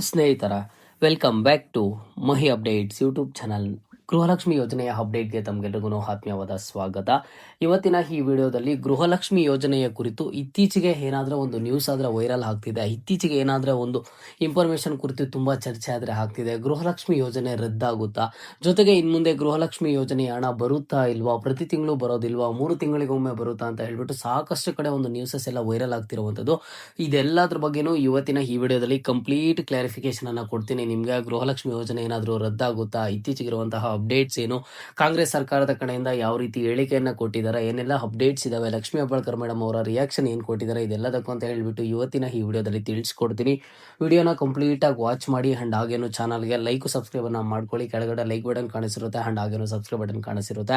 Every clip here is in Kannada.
ಸ್ನೇಹಿತರ welcome back to Mahi updates YouTube channel Gruhalakshmi ಯೋಜನೆಯ ಅಪ್ಡೇಟ್ಗೆ ತಮಗೆಲ್ಲರಿಗೂ ಆತ್ಮೀಯವಾದ ಸ್ವಾಗತ. ಇವತ್ತಿನ ಈ ವಿಡಿಯೋದಲ್ಲಿ ಗೃಹಲಕ್ಷ್ಮಿ ಯೋಜನೆಯ ಕುರಿತು ಇತ್ತೀಚೆಗೆ ಏನಾದರೂ ಒಂದು ನ್ಯೂಸ್ ಆದರೆ ವೈರಲ್ ಆಗ್ತಿದೆ. ಇತ್ತೀಚೆಗೆ ಏನಾದರೂ ಒಂದು ಇನ್ಫಾರ್ಮೇಷನ್ ಕುರಿತು ತುಂಬ ಚರ್ಚೆ ಆದರೆ ಆಗ್ತಿದೆ. ಗೃಹಲಕ್ಷ್ಮಿ ಯೋಜನೆ ರದ್ದಾಗುತ್ತಾ? ಜೊತೆಗೆ ಇನ್ನು ಮುಂದೆ ಗೃಹಲಕ್ಷ್ಮಿ ಯೋಜನೆಯ ಹಣ ಬರುತ್ತಾ ಇಲ್ವಾ? ಪ್ರತಿ ತಿಂಗಳು ಬರೋದಿಲ್ವಾ? ಮೂರು ತಿಂಗಳಿಗೊಮ್ಮೆ ಬರುತ್ತಾ ಅಂತ ಹೇಳ್ಬಿಟ್ಟು ಸಾಕಷ್ಟು ಕಡೆ ಒಂದು ನ್ಯೂಸಸ್ ಎಲ್ಲ ವೈರಲ್ ಆಗ್ತಿರುವಂಥದ್ದು. ಇದೆಲ್ಲದ್ರ ಬಗ್ಗೆನೂ ಇವತ್ತಿನ ಈ ವಿಡಿಯೋದಲ್ಲಿ ಕಂಪ್ಲೀಟ್ ಕ್ಲಾರಿಫಿಕೇಶನ್ ಅನ್ನ ಕೊಡ್ತೀನಿ. ನಿಮಗೆ ಗೃಹಲಕ್ಷ್ಮಿ ಯೋಜನೆ ಏನಾದರೂ ರದ್ದಾಗುತ್ತಾ? ಇತ್ತೀಚೆಗಿರುವಂತಹ ಅಪ್ಡೇಟ್ಸ್ ಏನು? ಕಾಂಗ್ರೆಸ್ ಸರ್ಕಾರದ ಕಡೆಯಿಂದ ಯಾವ ರೀತಿ ಹೇಳಿಕೆಯನ್ನು ಕೊಟ್ಟಿದ್ದಾರೆ ಏನೆಲ್ಲ ಅಪ್ಡೇಟ್ಸ್ ಇದಾವೆ? ಲಕ್ಷ್ಮೀ ಹೆಬ್ಬಾಳ್ಕರ್ ಮೇಡಮ್ ಅವರ ರಿಯಾಕ್ಷನ್ ಏನು ಕೊಟ್ಟಿದ್ದಾರೆ ಇದೆಲ್ಲದಕ್ಕೂ ಅಂತ ಹೇಳಿಬಿಟ್ಟು ಇವತ್ತಿನ ಈ ವಿಡಿಯೋದಲ್ಲಿ ತಿಳಿಸ್ಕೊಡ್ತೀನಿ. ವಿಡಿಯೋನ ಕಂಪ್ಲೀಟ್ ಆಗಿ ವಾಚ್ ಮಾಡಿ ಅಂಡ್ ಹಾಗೇನು ಚಾನಲ್ಗೆ ಲೈಕ್ ಸಬ್ಸ್ಕ್ರೈಬ್ ಅನ್ನ ಮಾಡ್ಕೊಳ್ಳಿ. ಕೆಳಗಡೆ ಲೈಕ್ ಬಟನ್ ಕಾಣಿಸಿರುತ್ತೆ ಅಂಡ್ ಹಾಗೇನು ಸಬ್ಸ್ಕ್ರೈಬ್ ಬಟನ್ ಕಾಣಿಸಿರುತ್ತೆ.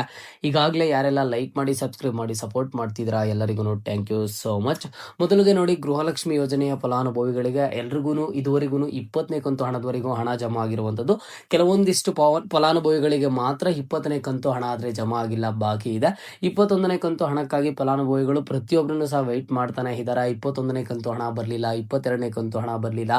ಈಗಾಗಲೇ ಯಾರೆಲ್ಲ ಲೈಕ್ ಮಾಡಿ ಸಬ್ಸ್ಕ್ರೈಬ್ ಮಾಡಿ ಸಪೋರ್ಟ್ ಮಾಡ್ತಿದ್ದೀರಾ ಎಲ್ಲರಿಗೂ ಥ್ಯಾಂಕ್ ಯು ಸೋ ಮಚ್ ಮೊದಲಿಗೆ ನೋಡಿ, ಗೃಹಲಕ್ಷ್ಮಿ ಯೋಜನೆಯ ಫಲಾನುಭವಿಗಳಿಗೆ ಎಲ್ರಿಗೂ ಇದುವರೆಗೂ ಇಪ್ಪತ್ತನೇ ಕಂತು ಹಣದವರೆಗೂ ಹಣ ಜಮಾ ಆಗಿರುವಂಥದ್ದು. ಕೆಲವೊಂದಿಷ್ಟು ಪವ ಫಲಾನುಭವಿಗಳಿಗೆ ಮಾತ್ರ ಇಪ್ಪತ್ತನೇ ಕಂತು ಹಣ ಆದರೆ ಜಮಾ ಆಗಿಲ್ಲ, ಬಾಕಿ ಇದೆ. ಇಪ್ಪತ್ತೊಂದನೇ ಕಂತು ಹಣಕ್ಕಾಗಿ ಫಲಾನುಭವಿಗಳು ಪ್ರತಿಯೊಬ್ಬರನ್ನು ಸಹ ವೆಯ್ಟ್ ಮಾಡ್ತಾನೆ ಇದ್ದಾರೆ ಇಪ್ಪತ್ತೊಂದನೇ ಕಂತು ಹಣ ಬರಲಿಲ್ಲ, ಇಪ್ಪತ್ತೆರಡನೇ ಕಂತು ಹಣ ಬರಲಿಲ್ಲ.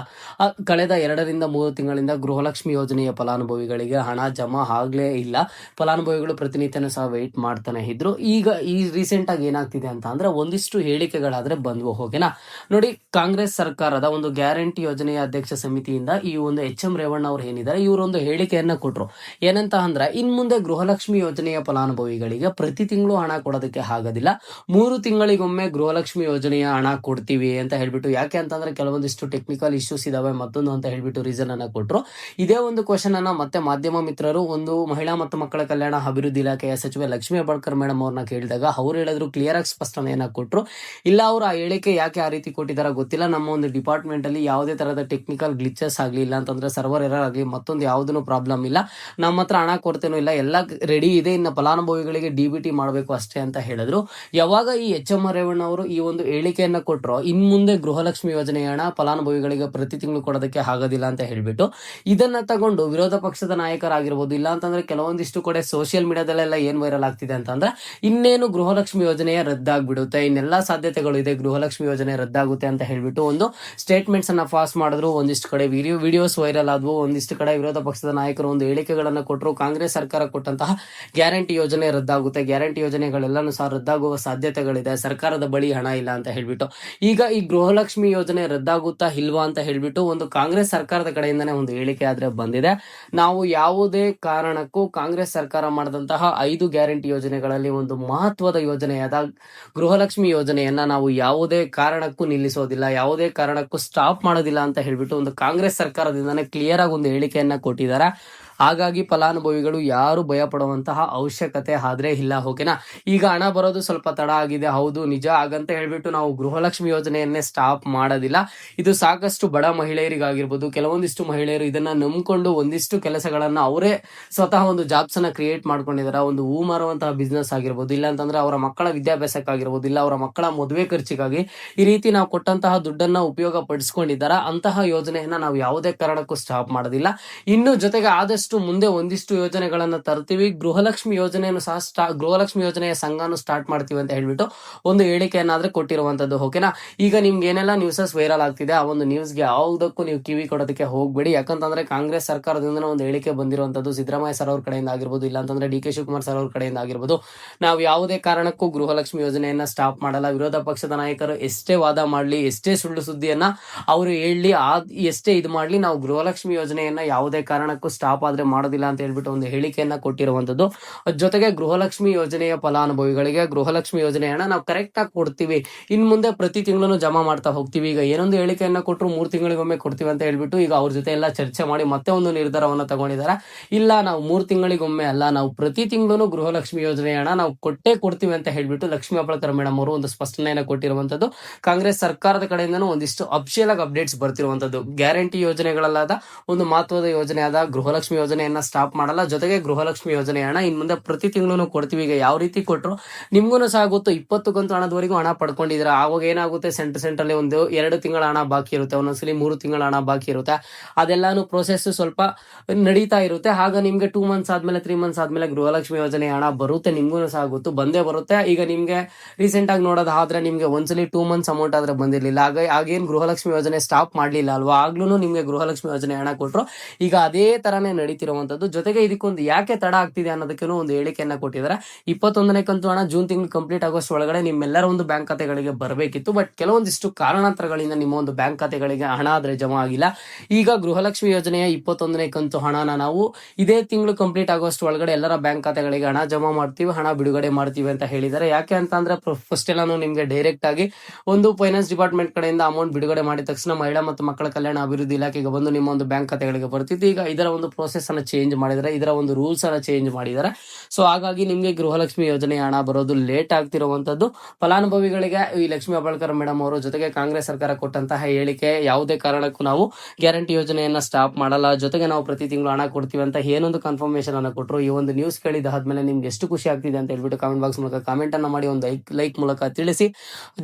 ಕಳೆದ ಎರಡರಿಂದ ಮೂರು ತಿಂಗಳಿಂದ ಗೃಹಲಕ್ಷ್ಮಿ ಯೋಜನೆಯ ಫಲಾನುಭವಿಗಳಿಗೆ ಹಣ ಜಮಾ ಆಗಲೇ ಇಲ್ಲ. ಫಲಾನುಭವಿಗಳು ಪ್ರತಿನಿತ್ಯನೂ ಸಹ ವೆಯ್ಟ್ ಮಾಡ್ತಾನೆ ಇದ್ರು. ಈಗ ಈ ರೀಸೆಂಟ್ ಆಗಿ ಏನಾಗ್ತಿದೆ ಅಂತ ಅಂದ್ರೆ ಒಂದಿಷ್ಟು ಹೇಳಿಕೆಗಳಾದ್ರೆ ಬಂದ್ವು. ಓಕೆನಾ ನೋಡಿ, ಕಾಂಗ್ರೆಸ್ ಸರ್ಕಾರದ ಒಂದು ಗ್ಯಾರಂಟಿ ಯೋಜನೆಯ ಅಧ್ಯಕ್ಷ ಸಮಿತಿಯಿಂದ ಈ ಒಂದು ಎಚ್ ಎಂ ರೇವಣ್ಣ ಅವರು ಏನಿದ್ದಾರೆ, ಇವರೊಂದು ಹೇಳಿಕೆಯನ್ನ ಕೊಟ್ಟರು ಏನಂತ ಅಂದ್ರೆ ಇನ್ ಮುಂದೆ ಗೃಹಲಕ್ಷ್ಮಿ ಯೋಜನೆಯ ಫಲಾನುಭವಿಗಳಿಗೆ ಪ್ರತಿ ತಿಂಗಳು ಹಣ ಕೊಡೋದಕ್ಕೆ ಆಗೋದಿಲ್ಲ ಮೂರು ತಿಂಗಳಿಗೊಮ್ಮೆ ಗೃಹಲಕ್ಷ್ಮಿ ಯೋಜನೆಯ ಹಣ ಕೊಡ್ತೀವಿ ಅಂತ ಹೇಳ್ಬಿಟ್ಟು, ಯಾಕೆ ಅಂತಂದ್ರೆ ಕೆಲವೊಂದಿಷ್ಟು ಟೆಕ್ನಿಕಲ್ ಇಶ್ಯೂಸ್ ಇದಾವೆ ಮತ್ತೊಂದು ಅಂತ ಹೇಳ್ಬಿಟ್ಟು ರೀಸನ್ ಅನ್ನ ಕೊಟ್ಟರು ಇದೇ ಒಂದು ಕ್ವಶನ್ ಅನ್ನ ಮತ್ತೆ ಮಾಧ್ಯಮ ಮಿತ್ರರು, ಒಂದು ಮಹಿಳಾ ಮತ್ತು ಮಕ್ಕಳ ಕಲ್ಯಾಣ ಅಭಿವೃದ್ಧಿ ಇಲಾಖೆಯ ಸಚಿವೆ ಲಕ್ಷ್ಮೀ ಹೆಬ್ಬಾಳ್ಕರ್ ಮೇಡಮ್ ಅವ್ರನ್ನ ಕೇಳಿದಾಗ ಅವ್ರು ಹೇಳಿದ್ರು ಕ್ಲಿಯರ್ ಆಗಿ ಸ್ಪಷ್ಟನೆಯನ್ನ ಕೊಟ್ಟರು ಇಲ್ಲ, ಅವರು ಆ ಹೇಳಿಕೆ ಯಾಕೆ ಆ ರೀತಿ ಕೊಟ್ಟಿದಾರ ಗೊತ್ತಿಲ್ಲ. ನಮ್ಮ ಒಂದು ಡಿಪಾರ್ಟ್ಮೆಂಟ್ ಅಲ್ಲಿ ಯಾವುದೇ ತರಹದ ಟೆಕ್ನಿಕಲ್ ಗ್ಲಿಚಸ್ ಆಗಲಿ ಇಲ್ಲ ಅಂತಂದ್ರೆ ಸರ್ವರ್ ಎರರ್ ಆಗಲಿ ಮತ್ತೊಂದು ಯಾವುದೂ ಪ್ರಾಬ್ಲಮ್ ಇಲ್ಲ. ನಮ್ಮ ಹತ್ರ ಹಣ ಕೊಡ್ತೇನೋ ಇಲ್ಲ. ಎಲ್ಲ ರೆಡಿ ಇದೆ. ಇನ್ನು ಫಲಾನುಭವಿಗಳಿಗೆ ಡಿ ಬಿ ಟಿ ಮಾಡಬೇಕು ಅಷ್ಟೇ ಅಂತ ಹೇಳಿದ್ರು. ಯಾವಾಗ ಈ ಎಚ್ ಎಂ ರೇವಣ್ಣ ಅವರು ಈ ಒಂದು ಹೇಳಿಕೆಯನ್ನು ಕೊಟ್ಟರು ಇನ್ ಮುಂದೆ ಗೃಹಲಕ್ಷ್ಮಿ ಯೋಜನೆ ಹಣ ಫಲಾನುಭವಿಗಳಿಗೆ ಪ್ರತಿ ತಿಂಗಳು ಕೊಡೋದಕ್ಕೆ ಆಗೋದಿಲ್ಲ ಅಂತ ಹೇಳಿಬಿಟ್ಟು, ಇದನ್ನ ತಗೊಂಡು ವಿರೋಧ ಪಕ್ಷದ ನಾಯಕರಾಗಿರ್ಬೋದು, ಇಲ್ಲ ಅಂತಂದ್ರೆ ಕೆಲವೊಂದಿಷ್ಟು ಕಡೆ ಸೋಷಿಯಲ್ ಮೀಡಿಯಾದಲ್ಲೆಲ್ಲ ಏನು ವೈರಲ್ ಆಗ್ತಿದೆ ಅಂತಂದ್ರೆ, ಇನ್ನೇನು ಗೃಹಲಕ್ಷ್ಮಿ ಯೋಜನೆಯ ರದ್ದಾಗ್ಬಿಡುತ್ತೆ, ಇನ್ನೆಲ್ಲ ಸಾಧ್ಯತೆಗಳು ಇದೆ, ಗೃಹಲಕ್ಷ್ಮಿ ಯೋಜನೆ ರದ್ದಾಗುತ್ತೆ ಅಂತ ಹೇಳ್ಬಿಟ್ಟು ಒಂದು ಸ್ಟೇಟ್ಮೆಂಟ್ಸ್ ಅನ್ನ ಪಾಸ್ ಮಾಡಿದ್ರು. ಒಂದಿಷ್ಟು ಕಡೆ ವಿಡಿಯೋ ವಿಡಿಯೋಸ್ ವೈರಲ್ ಆದವು. ಒಂದಿಷ್ಟು ಕಡೆ ವಿರೋಧ ಪಕ್ಷದ ನಾಯಕರು ಒಂದು ಹೇಳಿಕೆಗಳನ್ನು ಕೊಟ್ಟರು ಕಾಂಗ್ರೆಸ್ ಸರ್ಕಾರ ಕೊಟ್ಟಂತಹ ಗ್ಯಾರಂಟಿ ಯೋಜನೆ ರದ್ದಾಗುತ್ತೆ. ಗ್ಯಾರಂಟಿ ಯೋಜನೆಗಳೆಲ್ಲನೂ ಸಹ ರದ್ದಾಗುವ ಸಾಧ್ಯತೆಗಳಿದೆ. ಸರ್ಕಾರದ ಬಳಿ ಹಣ ಇಲ್ಲ ಅಂತ ಹೇಳ್ಬಿಟ್ಟು. ಈಗ ಈ ಗೃಹಲಕ್ಷ್ಮಿ ಯೋಜನೆ ರದ್ದಾಗುತ್ತಾ ಇಲ್ವಾ ಅಂತ ಹೇಳ್ಬಿಟ್ಟು ಒಂದು ಕಾಂಗ್ರೆಸ್ ಸರ್ಕಾರದ ಕಡೆಯಿಂದನೇ ಒಂದು ಹೇಳಿಕೆ ಆದ್ರೆ ಬಂದಿದೆ. ನಾವು ಯಾವುದೇ ಕಾರಣಕ್ಕೂ ಕಾಂಗ್ರೆಸ್ ಸರ್ಕಾರ ಮಾಡಿದಂತಹ ಐದು ಗ್ಯಾರಂಟಿ ಯೋಜನೆಗಳಲ್ಲಿ ಒಂದು ಮಹತ್ವದ ಯೋಜನೆಯಾದ ಗೃಹಲಕ್ಷ್ಮಿ ಯೋಜನೆಯನ್ನ ನಾವು ಯಾವುದೇ ಕಾರಣಕ್ಕೂ ನಿಲ್ಲಿಸೋದಿಲ್ಲ, ಯಾವುದೇ ಕಾರಣಕ್ಕೂ ಸ್ಟಾಪ್ ಮಾಡೋದಿಲ್ಲ ಅಂತ ಹೇಳ್ಬಿಟ್ಟು ಒಂದು ಕಾಂಗ್ರೆಸ್ ಸರ್ಕಾರದಿಂದನೇ ಕ್ಲಿಯರ್ ಆಗಿ ಒಂದು ಹೇಳಿಕೆಯನ್ನ ಕೊಟ್ಟಿದ್ದಾರೆ. ಹಾಗಾಗಿ ಫಲಾನುಭವಿಗಳು ಯಾರು ಭಯಪಡುವಂತಹ ಅವಶ್ಯಕತೆ ಆದ್ರೆ ಇಲ್ಲ, ಓಕೆನಾ? ಈಗ ಹಣ ಬರೋದು ಸ್ವಲ್ಪ ತಡ ಆಗಿದೆ, ಹೌದು, ನಿಜ. ಹಾಗಂತ ಹೇಳ್ಬಿಟ್ಟು ನಾವು ಗೃಹಲಕ್ಷ್ಮಿ ಯೋಜನೆಯನ್ನೇ ಸ್ಟಾಪ್ ಮಾಡೋದಿಲ್ಲ. ಇದು ಸಾಕಷ್ಟು ಬಡ ಮಹಿಳೆಯರಿಗಾಗಿರ್ಬೋದು, ಕೆಲವೊಂದಿಷ್ಟು ಮಹಿಳೆಯರು ಇದನ್ನ ನಂಬಿಕೊಂಡು ಒಂದಿಷ್ಟು ಕೆಲಸಗಳನ್ನ ಅವರೇ ಸ್ವತಃ ಒಂದು ಜಾಬ್ಸ್ ಅನ್ನ ಕ್ರಿಯೇಟ್ ಮಾಡ್ಕೊಂಡಿದ್ದಾರೆ ಒಂದು ಹೂ ಮಾರುವಂತಹ ಬಿಸ್ನೆಸ್ ಆಗಿರ್ಬೋದು ಇಲ್ಲ ಅಂತಂದ್ರೆ ಅವರ ಮಕ್ಕಳ ವಿದ್ಯಾಭ್ಯಾಸಕ್ಕಾಗಿರ್ಬೋದು, ಇಲ್ಲ ಅವರ ಮಕ್ಕಳ ಮದುವೆ ಖರ್ಚಿಗಾಗಿ ಈ ರೀತಿ ನಾವು ಕೊಟ್ಟಂತಹ ದುಡ್ಡನ್ನ ಉಪಯೋಗ ಪಡಿಸ್ಕೊಂಡಿದ್ದಾರೆ? ಅಂತಹ ಯೋಜನೆಯನ್ನ ನಾವು ಯಾವುದೇ ಕಾರಣಕ್ಕೂ ಸ್ಟಾಪ್ ಮಾಡೋದಿಲ್ಲ. ಇನ್ನು ಜೊತೆಗೆ ಆದಷ್ಟು ಮುಂದೆ ಒಂದಿಷ್ಟು ಯೋಜನೆಗಳನ್ನ ತರ್ತೀವಿ. ಗೃಹಲಕ್ಷ್ಮಿ ಯೋಜನೆಯನ್ನು ಸಹ ಸ್ಟಾ, ಗೃಹಲಕ್ಷ್ಮಿ ಯೋಜನೆಯ ಸಂಘನು ಸ್ಟಾರ್ಟ್ ಮಾಡ್ತೀವಿ ಅಂತ ಹೇಳ್ಬಿಟ್ಟು ಒಂದು ಹೇಳಿಕೆಯನ್ನಾದ್ರೆ ಕೊಟ್ಟಿರುವಂತದ್ದು ಓಕೆನಾ ಈಗ ನಿಮ್ಗೆ ಏನೆಲ್ಲ ನ್ಯೂಸಸ್ ವೈರಲ್ ಆಗ್ತಿದೆ, ಆ ಒಂದು ನ್ಯೂಸ್ಗೆ ಯಾವುದಕ್ಕೂ ನೀವು ಕಿವಿ ಕೊಡೋದಕ್ಕೆ ಹೋಗ್ಬೇಡಿ. ಯಾಕಂತಂದ್ರೆ ಕಾಂಗ್ರೆಸ್ ಸರ್ಕಾರದಿಂದ ಒಂದು ಹೇಳಿಕೆ ಬಂದಿರುವಂತದ್ದು, ಸಿದ್ದರಾಮಯ್ಯ ಸರ್ ಅವ್ರ ಕಡೆಯಿಂದ ಆಗಿರ್ಬೋದು, ಇಲ್ಲಾಂತಂದ್ರೆ ಡಿ ಕೆ ಶಿವಕುಮಾರ್ ಸರ್ ಅವ್ರ ಕಡೆಯಿಂದ ಆಗಿರ್ಬೋದು. ನಾವು ಯಾವುದೇ ಕಾರಣಕ್ಕೂ ಗೃಹಲಕ್ಷ್ಮಿ ಯೋಜನೆಯನ್ನ ಸ್ಟಾಪ್ ಮಾಡಲ್ಲ. ವಿರೋಧ ಪಕ್ಷದ ನಾಯಕರು ಎಷ್ಟೇ ವಾದ ಮಾಡಲಿ, ಎಷ್ಟೇ ಸುಳ್ಳು ಸುದ್ದಿಯನ್ನ ಅವರು ಹೇಳಿ ಎಷ್ಟೇ ಇದು ಮಾಡಲಿ, ನಾವು ಗೃಹಲಕ್ಷ್ಮಿ ಯೋಜನೆಯನ್ನ ಯಾವುದೇ ಕಾರಣಕ್ಕೂ ಸ್ಟಾಪ್ ಆದ್ರೆ ಮಾಡೋದಿಲ್ಲ ಅಂತ ಹೇಳ್ಬಿಟ್ಟು ಒಂದು ಹೇಳಿಕೆಯನ್ನ ಕೊಟ್ಟಿರುವಂತದ್ದು. ಜೊತೆಗೆ ಗೃಹಲಕ್ಷ್ಮಿ ಯೋಜನೆಯ ಫಲಾನುಭವಿಗಳಿಗೆ ಗೃಹಲಕ್ಷ್ಮಿ ಯೋಜನೆ ಹಣ ನಾವು ಕರೆಕ್ಟ್ ಆಗಿ ಕೊಡ್ತೀವಿ. ಇನ್ ಮುಂದೆ ಪ್ರತಿ ತಿಂಗಳೂ ಜಮಾ ಮಾಡ್ತಾ ಹೋಗ್ತೀವಿ. ಈಗ ಏನೊಂದು ಹೇಳಿಕೆಯನ್ನ ಕೊಟ್ಟರು ಮೂರು ತಿಂಗಳಿಗೊಮ್ಮೆ ಕೊಡ್ತೀವಿ ಅಂತ ಹೇಳ್ಬಿಟ್ಟು ಈಗ ಅವ್ರ ಜೊತೆ ಎಲ್ಲ ಚರ್ಚೆ ಮಾಡಿ ಮತ್ತೆ ಒಂದು ನಿರ್ಧಾರವನ್ನ ತಗೊಂಡಿದ್ದಾರೆ ಇಲ್ಲ, ನಾವು ಮೂರು ತಿಂಗಳಿಗೊಮ್ಮೆ ಅಲ್ಲ, ನಾವು ಪ್ರತಿ ತಿಂಗಳು ಗೃಹಲಕ್ಷ್ಮಿ ಯೋಜನೆ ಹಣ ನಾವು ಕೊಟ್ಟೇ ಕೊಡ್ತೀವಿ ಅಂತ ಹೇಳ್ಬಿಟ್ಟು ಲಕ್ಷ್ಮೀ ಅಪ್ಪಳಕರ್ ಮೇಡಮ್ ಅವರು ಒಂದು ಸ್ಪಷ್ಟನೆಯನ್ನ ಕೊಟ್ಟಿರುವಂತದ್ದು. ಕಾಂಗ್ರೆಸ್ ಸರ್ಕಾರದ ಕಡೆಯಿಂದನೂ ಒಂದಿಷ್ಟು ಅಫಿಷಿಯಲ್ ಆಗಿ ಅಪ್ಡೇಟ್ಸ್ ಬರ್ತಿರುವಂತದ್ದು. ಗ್ಯಾರಂಟಿ ಯೋಜನೆಗಳಲ್ಲಾದ ಒಂದು ಮಹತ್ವದ ಯೋಜನೆ ಆದ ಗೃಹಲಕ್ಷ್ಮಿ ಯೋಜನೆಯನ್ನ ಸ್ಟಾಪ್ ಮಾಡಲ್ಲ. ಜೊತೆಗೆ ಗೃಹಲಕ್ಷ್ಮಿ ಯೋಜನೆ ಹಣ ಇನ್ ಮುಂದೆ ಪ್ರತಿ ತಿಂಗಳು ಕೊಡ್ತೀವಿ. ಈಗ ಯಾವ ರೀತಿ ಕೊಟ್ಟರು ನಿಮ್ಗೂ ಸಹ ಗೊತ್ತು. ಇಪ್ಪತ್ತು ಕಂತು ಹಣದವರೆಗೂ ಹಣ ಪಡ್ಕೊಂಡಿದ್ರೆ ಆವಾಗ ಏನಾಗುತ್ತೆ? ಸೆಂಟರ್ ಸೆಂಟ್ರಲ್ಲಿ ಒಂದು ಎರಡು ತಿಂಗಳ ಹಣ ಬಾಕಿ ಇರುತ್ತೆ. ಒಂದೊಂದ್ಸಲಿ ಮೂರು ತಿಂಗಳ ಹಣ ಬಾಕಿ ಇರುತ್ತೆ. ಅದೆಲ್ಲಾನು ಪ್ರೋಸೆಸ್ ಸ್ವಲ್ಪ ನಡೀತಾ ಇರುತ್ತೆ. ಆಗ ನಿಮ್ಗೆ ಟೂ ಮಂತ್ಸ್ ಆದ್ಮೇಲೆ ತ್ರೀ ಮಂತ್ಸ್ ಆದ್ಮೇಲೆ ಗೃಹಲಕ್ಷ್ಮಿ ಯೋಜನೆ ಹಣ ಬರುತ್ತೆ. ನಿಮ್ಗೂ ಸಹ ಗೊತ್ತು. ಬಂದೇ ಬರುತ್ತೆ. ಈಗ ನಿಮ್ಗೆ ರೀಸೆಂಟ್ ಆಗಿ ನೋಡೋದಾದ್ರೆ ನಿಮ್ಗೆ ಒಂದ್ಸಲಿ ಟೂ ಮಂತ್ಸ್ ಅಮೌಂಟ್ ಆದ್ರೆ ಬಂದಿರಲಿಲ್ಲ. ಆಗ, ಆಗೇನು ಗೃಹಲಕ್ಷ್ಮಿ ಯೋಜನೆ ಸ್ಟಾಪ್ ಮಾಡ್ಲಿಲ್ಲ ಅಲ್ವಾ? ಆಗ್ಲೂ ನಿಮ್ಗೆ ಗೃಹಲಕ್ಷ್ಮಿ ಯೋಜನೆ ಹಣ ಕೊಟ್ಟರು ಈಗ ಅದೇ ತರಾನೇ ನಡೀತಿರುವಂತದ್ದು. ಜೊತೆಗೆ ಇದಕ್ಕೊಂದು ಯಾಕೆ ತಡ ಆಗ್ತಿದೆ ಅನ್ನೋದಕ್ಕೂ ಒಂದು ಹೇಳಿಕೆಯನ್ನ ಕೊಟ್ಟಿದ್ದಾರೆ. ಇಪ್ಪತ್ತೊಂದನೇ ಕಂತು ಹಣ ಜೂನ್ ತಿಂಗಳು ಕಂಪ್ಲೀಟ್ ಆಗೋಷ್ಟು ಒಳಗಡೆ ನಿಮ್ಮೆಲ್ಲರ ಒಂದು ಬ್ಯಾಂಕ್ ಖಾತೆಗಳಿಗೆ ಬರಬೇಕಿತ್ತು. ಬಟ್ ಕೆಲವೊಂದಿಷ್ಟು ಕಾರಣಾಂತರಗಳಿಂದ ನಿಮ್ಮ ಒಂದು ಬ್ಯಾಂಕ್ ಖಾತೆಗಳಿಗೆ ಹಣ ಆದ್ರೆ ಜಮಾ ಆಗಿಲ್ಲ. ಈಗ ಗೃಹಲಕ್ಷ್ಮಿ ಯೋಜನೆಯ ಇಪ್ಪತ್ತೊಂದನೇ ಕಂತು ಹಣನ ನಾವು ಇದೇ ತಿಂಗಳು ಕಂಪ್ಲೀಟ್ ಆಗೋಷ್ಟು ಒಳಗಡೆ ಎಲ್ಲರ ಬ್ಯಾಂಕ್ ಖಾತೆಗಳಿಗೆ ಹಣ ಜಮಾ ಮಾಡ್ತೀವಿ, ಹಣ ಬಿಡುಗಡೆ ಮಾಡ್ತೀವಿ ಅಂತ ಹೇಳಿದ್ದಾರೆ. ಯಾಕೆ ಅಂತ ಅಂದ್ರೆ ಫಸ್ಟ್ ಎಲ್ಲಾನು ನಿಮಗೆ ಡೈರೆಕ್ಟ್ ಆಗಿ ಒಂದು ಫೈನಾನ್ಸ್ ಡಿಪಾರ್ಟ್ಮೆಂಟ್ ಕಡೆಯಿಂದ ಅಮೌಂಟ್ ಬಿಡುಗಡೆ ಮಾಡಿದ ತಕ್ಷಣ ಮಹಿಳಾ ಮತ್ತು ಮಕ್ಕಳ ಕಲ್ಯಾಣ ಅಭಿವೃದ್ಧಿ ಇಲಾಖೆಗೆ ಬಂದು ನಿಮ್ಮ ಒಂದು ಬ್ಯಾಂಕ್ ಖಾತೆಗಳಿಗೆ ಬರ್ತಿತ್ತು. ಈಗ ಇದರ ಒಂದು ಪ್ರೋಸೆಸ್ ಅನ್ನ ಚೇಂಜ್ ಮಾಡಿದ್ದಾರೆ ಇದರ ಒಂದು ರೂಲ್ಸ್ ಅನ್ನ ಚೇಂಜ್ ಮಾಡಿದ್ದಾರೆ ಸೊ ಹಾಗಾಗಿ ನಿಮಗೆ ಗೃಹಲಕ್ಷ್ಮಿ ಯೋಜನೆ ಹಣ ಬರೋದು ಲೇಟ್ ಆಗ್ತಿರುವಂತದ್ದು. ಫಲಾನುಭವಿಗಳಿಗೆ ಈ ಲಕ್ಷ್ಮೀ ಅಬಾಳ್ಕರ್ ಮೇಡಮ್ ಅವರು ಜೊತೆಗೆ ಕಾಂಗ್ರೆಸ್ ಸರ್ಕಾರ ಕೊಟ್ಟಂತಹ ಹೇಳಿಕೆ, ಯಾವುದೇ ಕಾರಣಕ್ಕೂ ನಾವು ಗ್ಯಾರಂಟಿ ಯೋಜನೆಯನ್ನ ಸ್ಟಾಪ್ ಮಾಡಲ್ಲ. ಜೊತೆಗೆ ನಾವು ಪ್ರತಿ ತಿಂಗಳು ಹಣ ಕೊಡ್ತೀವಿ ಅಂತ ಏನೊಂದು ಕನ್ಫರ್ಮೇಶನ್ ಅನ್ನ ಕೊಟ್ಟರು ಈ ಒಂದು ನ್ಯೂಸ್ ಕೇಳಿದಾದ್ಮೇಲೆ ನಿಮ್ಗೆ ಎಷ್ಟು ಖುಷಿ ಆಗ್ತಿದೆ ಅಂತ ಹೇಳ್ಬಿಟ್ಟು ಕಾಮೆಂಟ್ ಬಾಕ್ಸ್ ಮೂಲಕ ಕಾಮೆಂಟ್ ಅನ್ನ ಮಾಡಿ ಒಂದು ಲೈಕ್ ಲೈಕ್ ಮೂಲಕ ತಿಳಿಸಿ.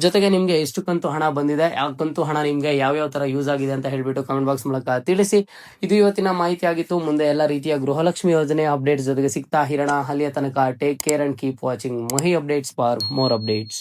ಜೊತೆಗೆ ನಿಮ್ಗೆ ಎಷ್ಟು ಕಂತು ಹಣ ಬಂದಿದೆ ಯಾವ ಕಂತು ಹಣ ನಿಮ್ಗೆ ಯಾವ ತರ ಯೂಸ್ ಆಗಿದೆ ಅಂತ ಹೇಳ್ಬಿಟ್ಟು ಕಾಮೆಂಟ್ ಬಾಕ್ಸ್ ಮೂಲಕ ತಿಳಿಸಿ. ಇದು ಇವತ್ತಿನ ಮಾಹಿತಿ ಆಗಿತ್ತು. ಮುಂದೆ ಎಲ್ಲ ರೀತಿಯ ಗೃಹಲಕ್ಷ್ಮಿ ಯೋಜನೆ ಅಪ್ಡೇಟ್ಸ್ ಜೊತೆಗೆ ಸಿಗ್ತಾ, ಹಿರಣ, ಅಲ್ಲಿಯ ತನಕ take care and keep watching Mahi updates for more updates